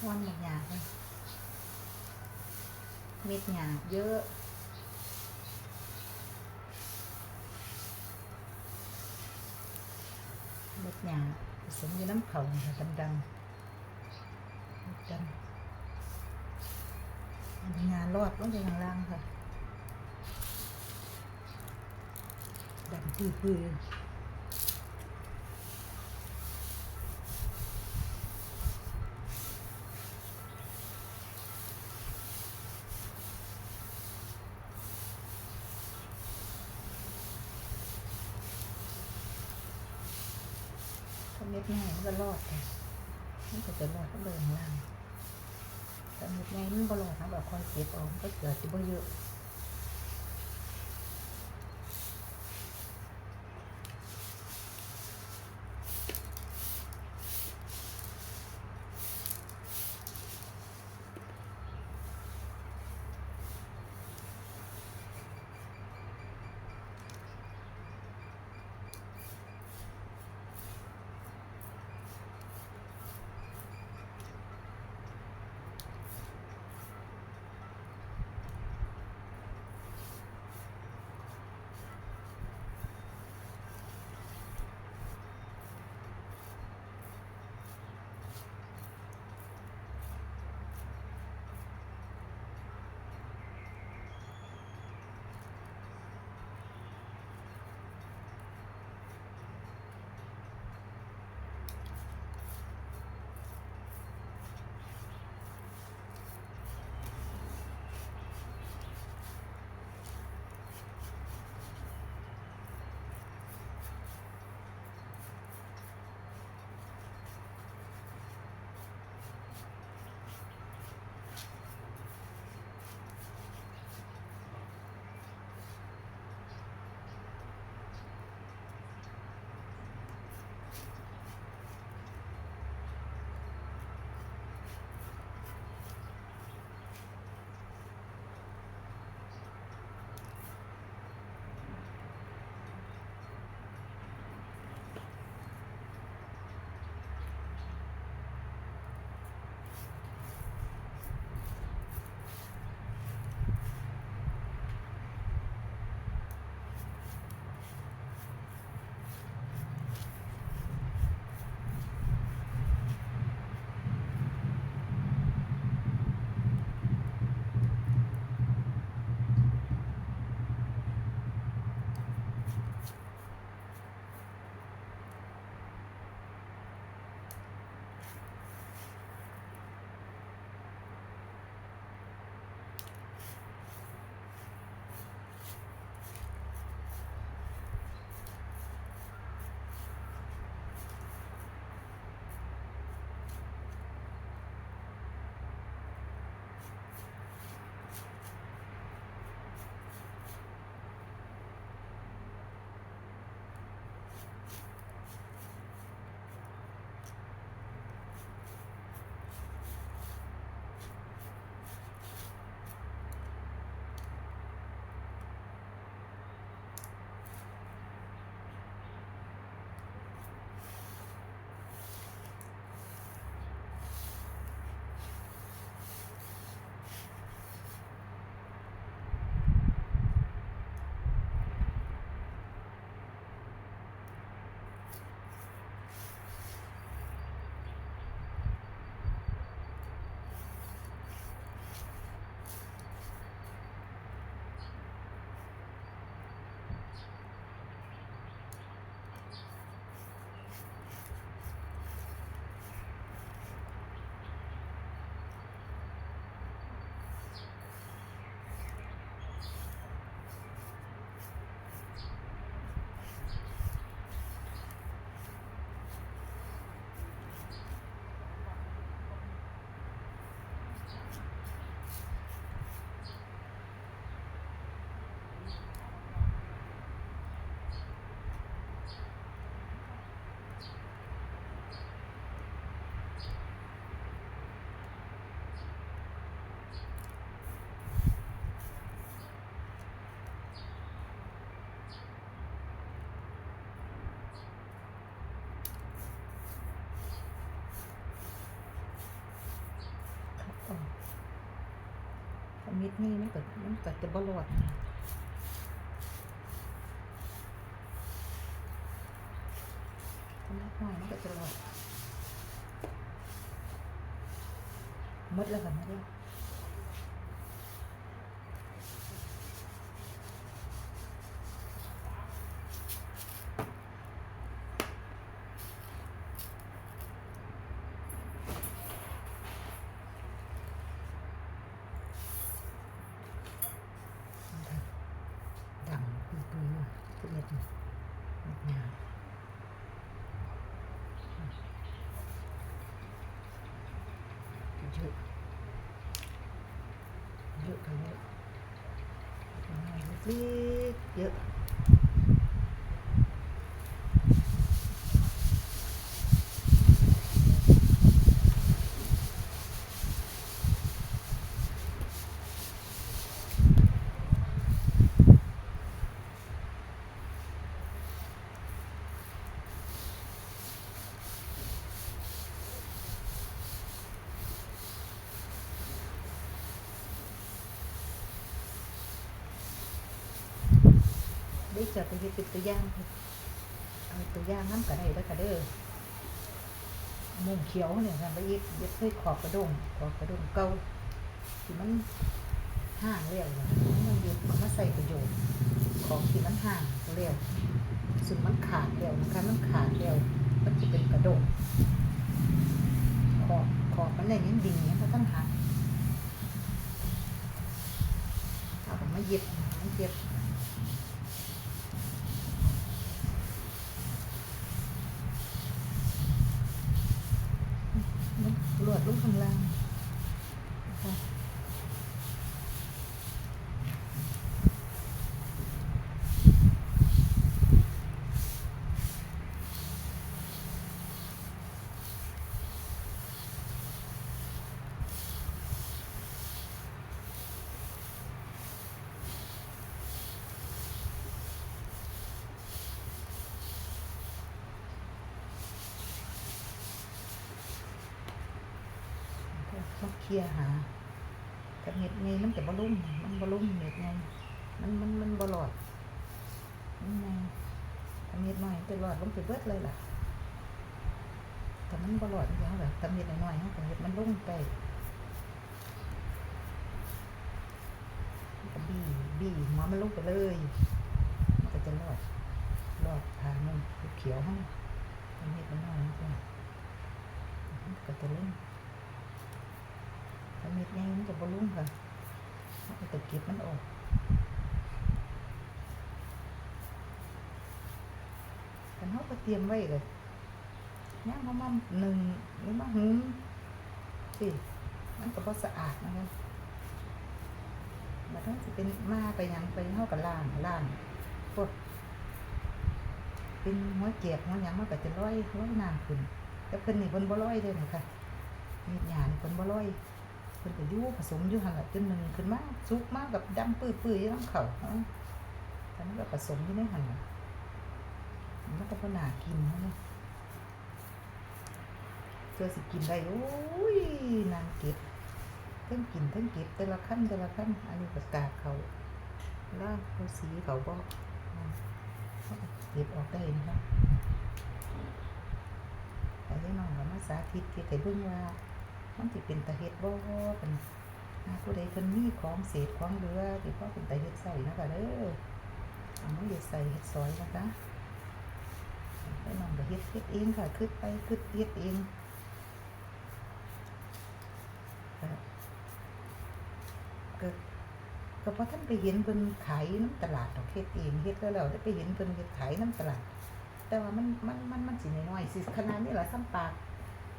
ห้อนหยาบๆเลยเม็ดหยาบเยอะเม็ดหยาบผสมอยู่น้ำเขาค่ะดำดำดำอันนี้งานรอดลงไปข้างล่างค่ะดำปื้อ เม็ดง่ายมันก็รอดค่มันก็จะรอดก็เดินล่างแต่เม็ดง่ายมันก็รอดนะแบบคอยเก็บออกมันก็เกิดจะบ่เยอะำมิดนี่มันก็มันก็จะบ่รอดทำมิดน้อยมันก็จะรอดมดแล้วกันนะเด้อ ดังปุยปุยๆทุกเม็ดเลยเม็ดงาม เยอะเยอะไปเยอะเล็กเยอะ ด้จะไปเฮ็ดเป็นตัวอย่างเอาตัวอย่างน้ำกระไดแล้วกระเด้อมุมเขียวเนี่ยค่ะไปเย็ดเย็ดเคยขอบกระดงขอบกระดงเก่าที่มันห่างเรียวมันเย็ดมันมาใส่ประโยชน์ของที่มันห่างเรียวซึ่งมันขาดเรียวนะคะมันขาดเรียวมันจะเป็นกระดงขอบขอบมันได้ยังดิ่งเนี่ยมันต้องหักเอาผมมาเย็บมันเย็บ มัน หลวดลูกข้างล่างนะคะต้อง เคลียหากับเห็ดไงมันจะบอลุ่มมันบอลุ่มเห็ดไงมันมันมันบอหลอดมันไงทำเห็ดหน้อยมันจะหลอดลงไปเบิดเลยล่ะแต่มันบอหลอดยางแบบทำเห็ดหน้อยๆเขาก็เห็ดมันลุ่มไปบี้บี้หัวมันลงไปเลยมันก็จะรอดรอดทางมันเขียวให้ทำเห็ดน้อยๆมันก็มันก็จะลุ่ม เม็ดใหญ่มันจะบลุ่มค่ะเราก็จะเก็บมันออกกันเขาก็เตรียมไว้เลยย่างมามาหนึ่งหรือมาหืมสิมันก็บ่สะอาดนะคะมันต้องจะเป็นมาไปยังไปเข้ากับล่างล่างพวกเป็นหัวเจ็บหัวยังมันก็จะร้อยร้อยน้ำขึ้นแต่เพิ่นนี่เพิ่นบ่ร้อยเลยนะคะมีดหยานเพิ่นบ่ร้อย พิ่นก็อยู่ผสมอยู่หั่นล่ะจนหนึ่งขึ้นมาสุกมากกับดำปื้อๆอยู่น้ำเขาเนาะแต่มันก็ผสมอยู่ในหั่นล่ะมันก็บ่น่ากินเนาะเจอสิกินได้โอ้ยนางเก็บเทั้งกินเทั้งเก็บแต่ละขั้นแต่ละขั้นอันนี้ก็กากเขาล่างเขาสีเขาบ่อืมเก็บออกได้นะคะแต่ยังน้องก็มาสาธิตที่ให้เบิ่งว่า มันสิเป็นตะเฮ็ดบ่เป็นผู้ใดเพิ่นมีของเศษของเหลือที่พอเป็นตะเฮ็ดใส่นะคะเด้อเอามาเฮ็ดใส่เฮ็ดซอยนะคะแล้น้องก็เฮ็ดเฮ็ดเองค่ะคิดไปคิดเฮ็ดเองก็ก็พอท่านไปเห็นเพิ่นขายน้ำตลาดดอกเฮ็ดเองเฮ็ดแล้วแล้วได้ไปเห็นเพิ่นเฮ็ดขายน้ำตลาด แต่ว่ามันมันมันมันสิน้อยๆสิขนาดนี้ล่ะซ้ำปาก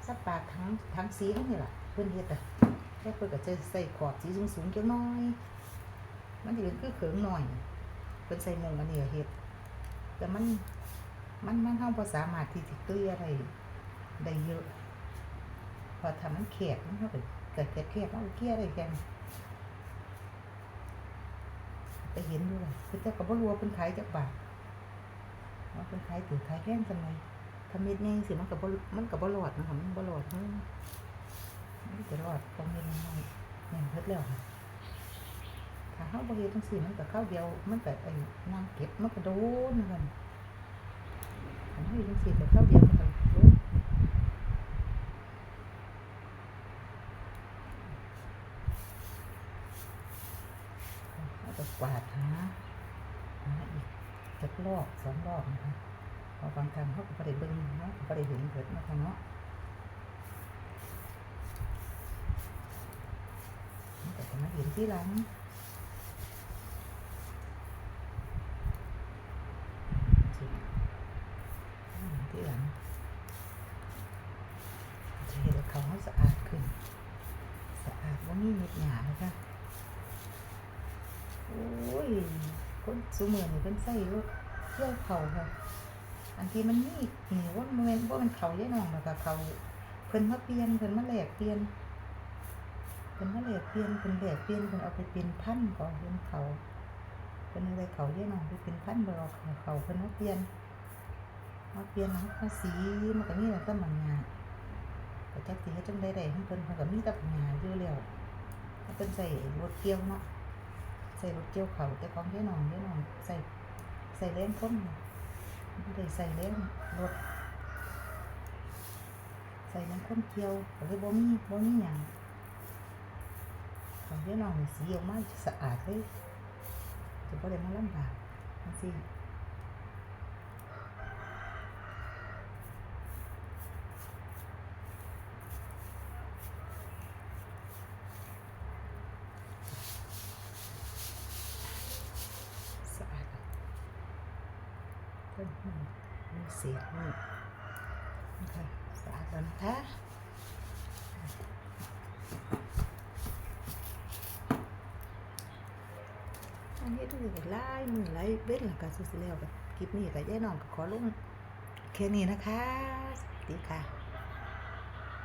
สักปากทั้งทั้งสีเขานี่แหละเพื่อนเฮ็ดอะแค่เพื่อนก็จะใส่ขอบสีสูงสูงๆจังน้อย มันจะเป็นคือเขิงหน่อย เพื่อนใส่มงอันนี้เฮ็ดแต่มันมันมันเฮาบ่สามาที่จะเกลี่ยอะได้ได้เยอะ พอถ้ามันแคบมันเฮาก็เกิดแคบๆมันก็เกลี่ยอะได้แค่นั้นไปเห็นด้วยคือเจ้าก็บ่รู้ว่าเพิ่นขายจักบาทว่าเพิ่นขายถือขายแพงจังได ทำเม็ดนี่สิมันกับมันกับบรอดนะคะมันบรอดมันมันจะรอดตรงเม็ดน้อยๆแม่นเพิดแล้วค่ะถ้าเฮาบ่เฮ็ดจังซี่มันก็ข้าวเดียวมันก็ไอ้นั่งเก็บมันก็โดนเหมือนกันถ้าเฮาเฮ็ดจังซี่ก็ข้าวเดียวมันก็โดนกวาดหาหาอีกจักรอบสองรอบนะคะ พอบางครั้งเขาก็ได้เบิ่งเนาะบ่ได้เห็นเบิดเนาะค่ะเนาะมันก็จะมาเห็นที่หลังที่หลังจะเห็นว่าเขาเขาสะอาดขึ้น สะอาดว่ามีเม็ดหยาเลยค่ะโอ้ยคนสูมือนี่เพิ่นใส่รถเที่ยวเขาค่ะ อันที่มันมีนี่ว่ามันแม่นว่ามันเขาแย่น้องแล้วก็เขาเพิ่นมาเปลี่ยนเพิ่นมาแลกเปลี่ยนเพิ่นมาแลกเปลี่ยนเพิ่นแลกเปลี่ยนเพิ่นเอาไปเป็นพันก่อนเพิ่นเขาเพิ่นอาไปเขาแย่น้องไปเป็นพันบ่เอาเขาเพิ่นมาเปลี่ยนมาเปลี่ยนเอาภาษีมันก็มีแต่ต้นมันงาแต่จักสิเฮ็จังได๋ได้ของเพิ่นเพิ่นก็มีแต่ปัญญาอยู่แล้วเพิ่นใส่รถเกี่ยวเนาะใส่รถเกี่ยวเขาแต่ของเด้น้องเด้น้องใส่ใส่แรงคนบ่ ไม่ได้ใส่แรงรถใส่น้ำข้นเกี่ยวก็เลยบ่มีบ่มีหยังของเด้น้องสีออกมาสะอาดเลยจะบ่ได้มาลำบากจังซี่ สะอาดเพิ่มมีเศษนี่นะคะสะอาดแล้วนะคะอันนี้ดูกับไล่มือไล่เบ็ดหลังการสุดแล้วกับคลิปนี้กับย่นองกับขอลงแค่นี้นะคะ สวัสดีค่ะ